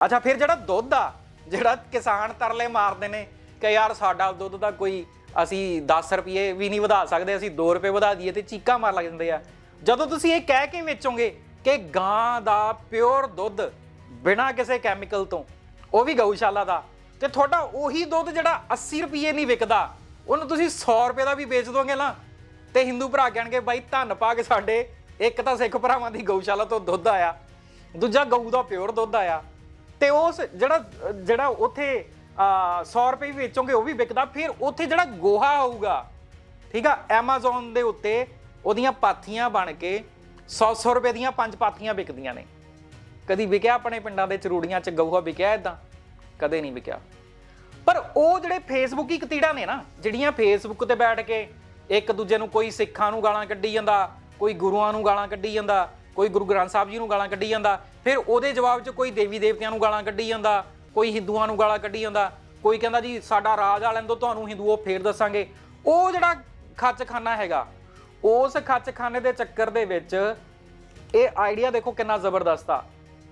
ਅੱਛਾ, ਫਿਰ ਜਿਹੜਾ ਦੁੱਧ ਆ, ਜਿਹੜਾ ਕਿਸਾਨ ਤਰਲੇ ਮਾਰਦੇ ਨੇ ਕਿ ਯਾਰ ਸਾਡਾ ਦੁੱਧ ਦਾ ਕੋਈ ਅਸੀਂ 10 ਰੁਪਏ ਵੀ ਨਹੀਂ ਵਧਾ ਸਕਦੇ, ਅਸੀਂ 2 ਰੁਪਏ ਵਧਾ ਦਈਏ ਤੇ ਚੀਕਾਂ ਮਾਰ ਲੱਗ ਜਾਂਦੇ ਆ। ਜਦੋਂ ਤੁਸੀਂ ਇਹ ਕਹਿ ਕੇ ਵੇਚੋਗੇ ਕਿ ਗਾਂ ਦਾ ਪਿਓਰ ਦੁੱਧ ਬਿਨਾਂ ਕਿਸੇ ਕੈਮੀਕਲ ਤੋਂ, ਉਹ ਵੀ ਗਊਸ਼ਾਲਾ ਦਾ, ਤੇ ਤੁਹਾਡਾ ਉਹੀ ਦੁੱਧ ਜਿਹੜਾ 80 ਰੁਪਏ ਨਹੀਂ ਵਿਕਦਾ, ਉਹਨੂੰ ਤੁਸੀਂ 100 ਰੁਪਏ ਦਾ ਵੀ ਵੇਚ ਦੋਗੇ ਨਾ, ਤੇ ਹਿੰਦੂ ਭਰਾ ਕਹਿਣਗੇ, ਬਾਈ, ਧੰਨ ਪਾ ਕੇ ਸਾਡੇ, ਇੱਕ ਤਾਂ ਸਿੱਖ ਭਰਾਵਾਂ ਦੀ ਗਊਸ਼ਾਲਾ ਤੋਂ ਦੁੱਧ ਆਇਆ, ਦੂਜਾ ਗਊ ਦਾ ਪਿਓਰ ਦੁੱਧ ਆਇਆ ਤੇ ਉਸ ਜਿਹੜਾ ਜਿਹੜਾ ਉੱਥੇ 100 ਰੁਪਏ ਵੇਚੋਗੇ, ਉਹ ਵੀ ਵਿਕਦਾ। ਫਿਰ ਉੱਥੇ ਜਿਹੜਾ ਗੋਹਾ ਹੋਊਗਾ ਠੀਕ ਆ, Amazon ਦੇ ਉੱਤੇ ਉਹਦੀਆਂ ਪਾਥੀਆਂ ਬਣ ਕੇ 100-100 ਰੁਪਏ ਦੀਆਂ ਪੰਜ ਪਾਥੀਆਂ ਵਿਕਦੀਆਂ ਨੇ। ਕਦੀ ਵਿਕਿਆ ਆਪਣੇ ਪਿੰਡਾਂ ਦੇ ਚਰੂੜੀਆਂ 'ਚ ਗਊਆ ਵਿਕਿਆ ਇਦਾਂ ਕਦੇ ਨਹੀਂ ਵਿਕਿਆ। ਪਰ ਉਹ ਜਿਹੜੇ ਫੇਸਬੁੱਕੀ ਕਤੀੜਾ ਨੇ ਨਾ, ਜਿਹੜੀਆਂ ਫੇਸਬੁੱਕ ਤੇ ਬੈਠ ਕੇ ਇੱਕ ਦੂਜੇ ਨੂੰ ਕੋਈ ਸਿੱਖਾਂ ਨੂੰ ਗਾਲਾਂ ਕੱਢੀ ਜਾਂਦਾ, ਕੋਈ ਗੁਰੂਆਂ ਨੂੰ ਗਾਲਾਂ ਕੱਢੀ ਜਾਂਦਾ ਕੋਈ ਗੁਰੂ ਗ੍ਰੰਥ ਸਾਹਿਬ ਜੀ ਨੂੰ ਗਾਲਾਂ ਕੱਢੀ ਜਾਂਦਾ, ਫਿਰ ਉਹਦੇ ਜਵਾਬ 'ਚ ਕੋਈ ਦੇਵੀ ਦੇਵਤਿਆਂ ਨੂੰ ਗਾਲਾਂ ਕੱਢੀ ਜਾਂਦਾ, ਕੋਈ ਹਿੰਦੂਆਂ ਨੂੰ ਗਾਲਾਂ ਕੱਢੀ ਜਾਂਦਾ, ਕੋਈ ਕਹਿੰਦਾ ਜੀ ਸਾਡਾ ਰਾਜ ਆ ਤੋਂ ਤੁਹਾਨੂੰ ਹਿੰਦੂਓ ਫੇਰ ਦੱਸਾਂਗੇ। ਉਹ ਜਿਹੜਾ ਖੱਚਖਾਨਾ ਹੈਗਾ, ਉਸ ਖੱਚਖਾਨੇ ਦੇ ਚੱਕਰ ਦੇ ਵਿੱਚ ਇਹ ਆਈਡੀਆ ਦੇਖੋ ਕਿੰਨਾ ਜ਼ਬਰਦਸਤ ਆ।